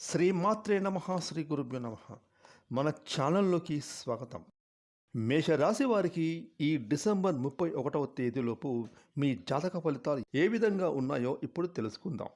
శ్రీమాత్రే నమ శ్రీ గురుభ్యో నమ. మన ఛానల్లోకి స్వాగతం. మేషరాశి వారికి ఈ డిసెంబర్ ముప్పై ఒకటవ తేదీలోపు మీ జాతక ఫలితాలు ఏ విధంగా ఉన్నాయో ఇప్పుడు తెలుసుకుందాం.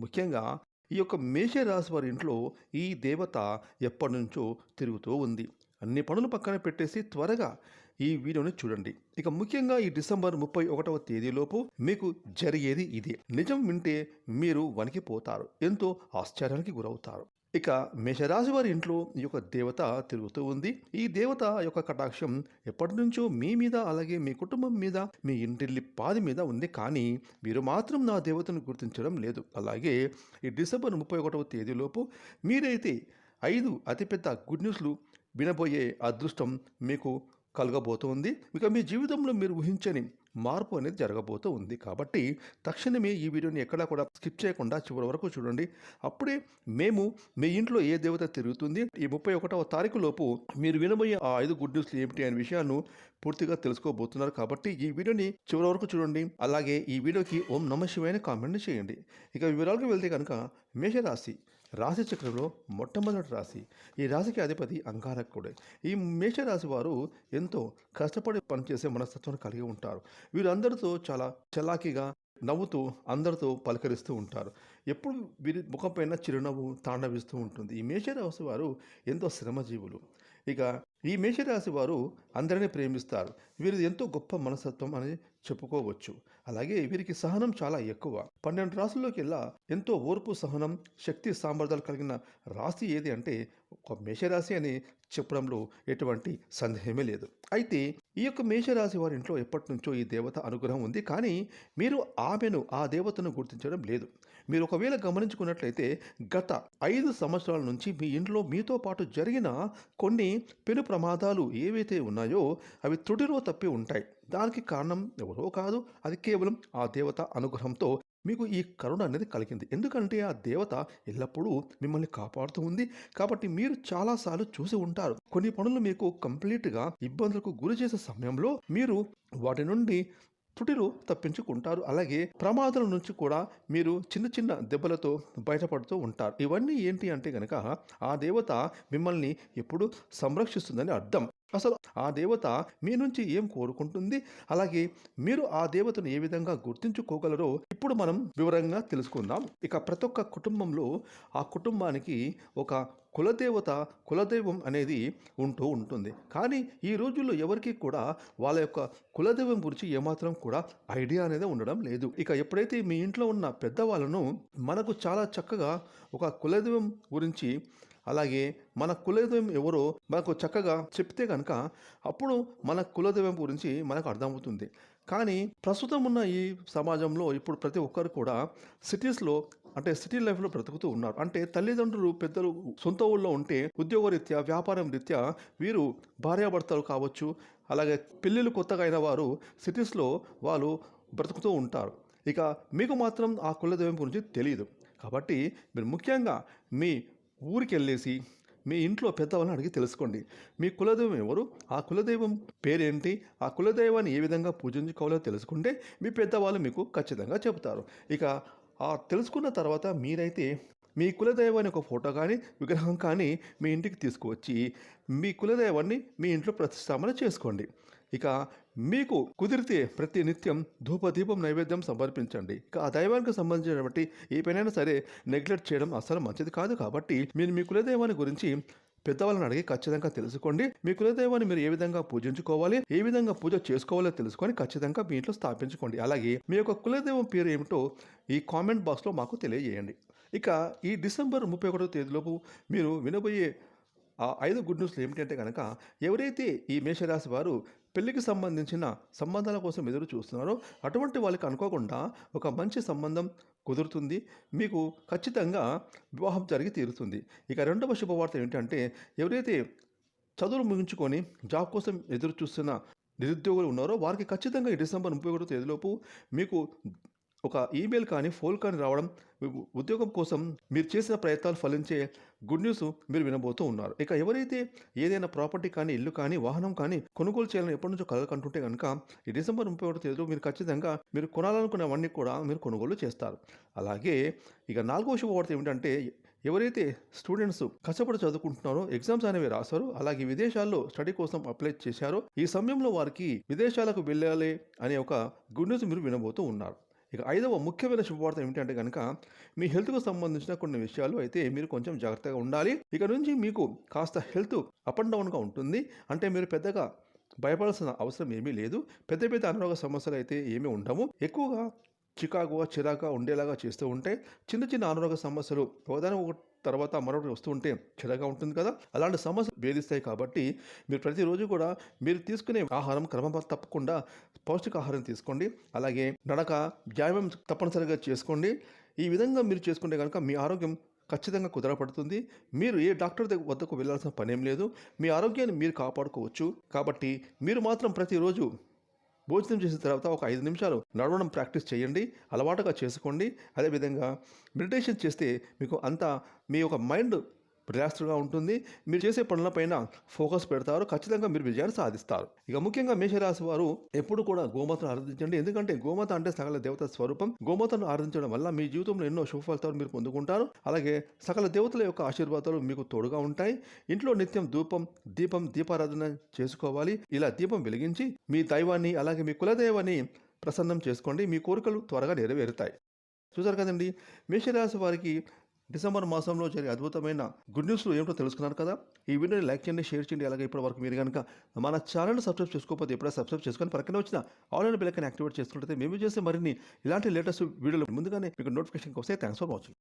ముఖ్యంగా ఈ యొక్క మేషరాశి వారి ఇంట్లో ఈ దేవత ఎప్పటి నుంచో తిరుగుతూ ఉంది. అన్ని పనులు పక్కన పెట్టేసి త్వరగా ఈ వీడియోని చూడండి. ఇక ముఖ్యంగా ఈ డిసెంబర్ ముప్పై ఒకటవ తేదీలోపు మీకు జరిగేది ఇదే. నిజం వింటే మీరు వణికిపోతారు. ఎంతో ఆశ్చర్యానికి గురవుతారు. ఇక మేషరాశి వారి ఇంట్లో ఈ యొక్క దేవత తిరుగుతూ ఉంది. ఈ దేవత యొక్క కటాక్షం ఎప్పటి నుంచో మీ మీద అలాగే మీ కుటుంబం మీద మీ ఇంటిల్లి పాది మీద ఉంది. కానీ మీరు మాత్రం నా దేవతను గుర్తించడం లేదు. అలాగే ఈ డిసెంబర్ ముప్పై ఒకటవ తేదీలోపు మీరైతే ఐదు అతిపెద్ద గుడ్ న్యూస్లు వినబోయే అదృష్టం మీకు కలగబోతోంది ఇక మీ జీవితంలో మీరు ఊహించని మార్పు అనేది జరగబోతూ ఉంది. కాబట్టి తక్షణమే ఈ వీడియోని ఎక్కడా కూడా స్కిప్ చేయకుండా చివరి వరకు చూడండి. అప్పుడే మేము మీ ఇంట్లో ఏ దేవత తిరుగుతుంది? ఈ ముప్పై ఒకటవ తారీఖు లోపు మీరు వినబోయే ఆ ఐదు గుడ్ న్యూస్లు ఏమిటి అనే విషయాన్ని పూర్తిగా తెలుసుకోబోతున్నారు. కాబట్టి ఈ వీడియోని చివరి వరకు చూడండి. అలాగే ఈ వీడియోకి ఓం నమ శివాయని కామెంట్ చేయండి. ఇక వివరాలకు వెళ్తే కనుక మేషరాశి రాశి చక్రంలో మొట్టమొదటి రాశి. ఈ రాశికి అధిపతి అంగారకుడే. ఈ మేషరాశి వారు ఎంతో కష్టపడి పనిచేసే మనస్తత్వాన్ని కలిగి ఉంటారు. వీరందరితో చాలా చలాకీగా నవ్వుతూ అందరితో పలకరిస్తూ ఉంటారు. ఎప్పుడు వీరి ముఖంపైన చిరునవ్వు తాండవిస్తూ ఉంటుంది. ఈ మేషరాశి వారు ఎంతో శ్రమజీవులు. ఇక ఈ మేషరాశి వారు అందరినీ ప్రేమిస్తారు. వీరిది ఎంతో గొప్ప మనస్తత్వం అని చెప్పుకోవచ్చు. అలాగే వీరికి సహనం చాలా ఎక్కువ. పన్నెండు రాసుల్లోకి ఎంతో ఓర్పు సహనం శక్తి సామర్థ్యాలు కలిగిన రాశి ఏది అంటే ఒక మేషరాశి అని చెప్పడంలో ఎటువంటి సందేహమే లేదు. అయితే ఈ యొక్క మేషరాశి వారి ఇంట్లో ఎప్పటి నుంచో ఈ దేవత అనుగ్రహం ఉంది. కానీ మీరు ఆమెను ఆ దేవతను గుర్తించడం లేదు. మీరు ఒకవేళ గమనించుకున్నట్లయితే గత ఐదు సంవత్సరాల నుంచి మీ ఇంట్లో మీతో పాటు జరిగిన కొన్ని పెను ప్రమాదాలు ఏవైతే ఉన్నాయో అవి త్రుటిలో తప్పి ఉంటాయి. దానికి కారణం ఎవరో కాదు. అది కేవలం ఆ దేవత అనుగ్రహంతో మీకు ఈ కరుణ అనేది కలిగింది. ఎందుకంటే ఆ దేవత ఎల్లప్పుడూ మిమ్మల్ని కాపాడుతూ ఉంది. కాబట్టి మీరు చాలాసార్లు చూసి ఉంటారు. కొన్ని పనులు మీకు కంప్లీట్గా ఇబ్బందులకు గురి చేసే సమయంలో మీరు వాటి నుండి త్రుటిలో తప్పించుకుంటారు. అలాగే ప్రమాదాల నుంచి కూడా మీరు చిన్న చిన్న దెబ్బలతో బయటపడుతూ ఉంటారు. ఇవన్నీ ఏంటి అంటే కనుక ఆ దేవత మిమ్మల్ని ఎప్పుడు సంరక్షిస్తుందని అర్థం. అసలు ఆ దేవత మీ నుంచి ఏం కోరుకుంటుంది? అలాగే మీరు ఆ దేవతను ఏ విధంగా గుర్తించుకోగలరో ఇప్పుడు మనం వివరంగా తెలుసుకుందాం. ఇక ప్రతి ఒక్క కుటుంబంలో ఆ కుటుంబానికి ఒక కులదేవత కులదైవం అనేది ఉంటూ ఉంటుంది. కానీ ఈ రోజుల్లో ఎవరికి కూడా వాళ్ళ యొక్క కులదైవం గురించి ఏమాత్రం కూడా ఐడియా అనేది ఉండడం లేదు. ఇక ఎప్పుడైతే మీ ఇంట్లో ఉన్న పెద్దవాళ్ళను మనకు చాలా చక్కగా ఒక కులదైవం గురించి అలాగే మన కులదైవం ఎవరో మనకు చక్కగా చెప్తే కనుక అప్పుడు మన కులదైవం గురించి మనకు అర్థమవుతుంది. కానీ ప్రస్తుతం ఉన్న ఈ సమాజంలో ఇప్పుడు ప్రతి ఒక్కరు కూడా సిటీస్లో అంటే సిటీ లైఫ్లో బ్రతుకుతూ ఉన్నారు. అంటే తల్లిదండ్రులు పెద్దలు సొంత ఊళ్ళో ఉంటే ఉద్యోగరీత్యా వ్యాపారం రీత్యా వీరు భార్యాభర్తలు కావచ్చు అలాగే పెళ్ళిళ్ళు కొత్తగా అయిన వారు సిటీస్లో వాళ్ళు బ్రతుకుతూ ఉంటారు. ఇక మీకు మాత్రం ఆ కులదైవం గురించి తెలియదు కాబట్టి మీరు ముఖ్యంగా మీ ఊరికి వెళ్ళేసి మీ ఇంట్లో పెద్దవాళ్ళని అడిగి తెలుసుకోండి. మీ కులదైవం ఎవరు? ఆ కులదైవం పేరేంటి? ఆ కులదైవాన్ని ఏ విధంగా పూజించుకోవాలో తెలుసుకుంటే మీ పెద్దవాళ్ళు మీకు ఖచ్చితంగా చెబుతారు. ఇక ఆ తెలుసుకున్న తర్వాత మీరైతే మీ కులదైవాన్ని ఒక ఫోటో కానీ విగ్రహం కానీ మీ ఇంటికి తీసుకువచ్చి మీ కులదైవాన్ని మీ ఇంట్లో ప్రతిష్టాపన చేసుకోండి. ఇక మీకు కుదిరితే ప్రతి నిత్యం ధూపదీపం నైవేద్యం సమర్పించండి. ఇక ఆ దైవానికి సంబంధించినటువంటి ఏ పనైనా సరే నెగ్లెక్ట్ చేయడం అసలు మంచిది కాదు కాబట్టి మీరు మీ కులదైవాన్ని గురించి పెద్దవాళ్ళని అడిగి ఖచ్చితంగా తెలుసుకోండి. మీ కులదైవాన్ని మీరు ఏ విధంగా పూజించుకోవాలి ఏ విధంగా పూజ చేసుకోవాలో తెలుసుకొని ఖచ్చితంగా మీ ఇంట్లో స్థాపించుకోండి. అలాగే మీ యొక్క కులదైవం పేరు ఏమిటో ఈ కామెంట్ బాక్స్లో మాకు తెలియజేయండి. ఇక ఈ డిసెంబర్ ముప్పై ఒకటో తేదీలోపు మీరు వినబోయే ఆ ఐదు గుడ్ న్యూస్లు ఏమిటంటే కనుక ఎవరైతే ఈ మేషరాశి వారు పెళ్ళికి సంబంధించిన సంబంధాల కోసం ఎదురు చూస్తున్నారో. అటువంటి వాళ్ళకి అనుకోకుండా ఒక మంచి సంబంధం కుదురుతుంది. మీకు ఖచ్చితంగా వివాహం జరిగి తీరుతుంది. ఇక రెండవ శుభవార్త ఏంటంటే ఎవరైతే చదువులు ముగించుకొని జాబ్ కోసం ఎదురు చూస్తున్న నిరుద్యోగులు ఉన్నారో వారికి ఖచ్చితంగా ఈ డిసెంబర్ ముప్పై ఒకటో తేదీలోపు మీకు ఒక ఈమెయిల్ కానీ ఫోన్ కానీ రావడం ఉద్యోగం కోసం మీరు చేసిన ప్రయత్నాలు ఫలించే గుడ్ న్యూస్ మీరు వినబోతూ ఉన్నారు. ఇక ఎవరైతే ఏదైనా ప్రాపర్టీ కానీ ఇల్లు కానీ వాహనం కానీ కొనుగోలు చేయాలని ఎప్పటి నుంచో కలకంటుంటే కనుక ఈ డిసెంబర్ ముప్పై ఒకటి తేదీలో మీరు ఖచ్చితంగా మీరు కొనాలనుకున్నవన్నీ కూడా మీరు కొనుగోలు చేస్తారు. అలాగే ఇక నాలుగో శుభవార్త ఏమిటంటే ఎవరైతే స్టూడెంట్స్ కష్టపడి చదువుకుంటున్నారో ఎగ్జామ్స్ అనేవి రాశారు అలాగే విదేశాల్లో స్టడీ కోసం అప్లై చేశారో ఈ సమయంలో వారికి విదేశాలకు వెళ్ళాలి అనే ఒక గుడ్ న్యూస్ మీరు వినబోతూ ఉన్నారు. ఇక ఐదవ ముఖ్యమైన శుభవార్త ఏమిటంటే కనుక మీ హెల్త్కు సంబంధించిన కొన్ని విషయాలు అయితే మీరు కొంచెం జాగ్రత్తగా ఉండాలి. ఇక నుంచి మీకు కాస్త హెల్త్ అప్ అండ్ డౌన్గా ఉంటుంది. అంటే మీరు పెద్దగా భయపడాల్సిన అవసరం ఏమీ లేదు. పెద్ద పెద్ద అనారోగ్య సమస్యలు అయితే ఏమీ ఉండవు. ఎక్కువగా చికాకుగా చిరాగా ఉండేలాగా చేస్తూ ఉంటే చిన్న చిన్న అనారోగ్య సమస్యలు ఒకదాని ఒక తర్వాత మరొకటి వస్తూ ఉంటే చిరాగా ఉంటుంది కదా. అలాంటి సమస్యలు వేధిస్తాయి కాబట్టి మీరు ప్రతిరోజు కూడా మీరు తీసుకునే ఆహారం క్రమం తప్పకుండా పౌష్టికాహారం తీసుకోండి. అలాగే నడక వ్యాయామం తప్పనిసరిగా చేసుకోండి. ఈ విధంగా మీరు చేసుకుంటే కనుక మీ ఆరోగ్యం ఖచ్చితంగా కుదరపడుతుంది. మీరు ఏ డాక్టర్ దగ్గర వద్దకు వెళ్ళాల్సిన పనేం లేదు. మీ ఆరోగ్యాన్ని మీరు కాపాడుకోవచ్చు. కాబట్టి మీరు మాత్రం ప్రతిరోజు భోజనం చేసిన తర్వాత ఒక ఐదు నిమిషాలు నడవడం ప్రాక్టీస్ చేయండి అలవాటుగా చేసుకోండి. అదేవిధంగా మెడిటేషన్ చేస్తే మీకు అంతా మీ యొక్క మైండ్ రిలాక్స్డ్గా ఉంటుంది. మీరు చేసే పనులపైన ఫోకస్ పెడతారు. ఖచ్చితంగా మీరు విజయాన్ని సాధిస్తారు. ఇక ముఖ్యంగా మేషరాశి వారు ఎప్పుడు కూడా గోమాతను ఆరాధించండి. ఎందుకంటే గోమాత అంటే సకల దేవత స్వరూపం. గోమాతను ఆరాధించడం వల్ల మీ జీవితంలో ఎన్నో శుభ ఫలితాలు మీరు పొందుకుంటారు. అలాగే సకల దేవతల యొక్క ఆశీర్వాదాలు మీకు తోడుగా ఉంటాయి. ఇంట్లో నిత్యం ధూపం దీపం దీపారాధన చేసుకోవాలి. ఇలా దీపం వెలిగించి మీ దైవాన్ని అలాగే మీ కులదైవాన్ని ప్రసన్నం చేసుకోండి. మీ కోరికలు త్వరగా నెరవేరుతాయి. చూసారు కదండి. మేషరాశి వారికి డిసెంబర్ మాసంలో జరిగే అద్భుతమైన గుడ్ న్యూస్లు ఏమిటో తెలుసుకున్నారు కదా? ఈ వీడియోని లైక్ చేయండి షేర్ చేయండి. అలాగే ఇప్పటి వరకు మీరు కనుక మన ఛానల్ సబ్స్క్రైబ్ చేసుకోకపోతే ఎప్పుడైనా సబ్స్క్రైబ్ చేసుకొని పక్కన వచ్చిన ఆన్లైన్ బిల్లకని యాక్టివేట్ చేసుకుంటే మేము చేసే మరిన్ని ఇలాంటి లేటెస్ట్ వీడియోలు ముందుగానే మీకు నోటిఫికేషన్ వస్తే థ్యాంక్స్ ఫర్ వాచింగ్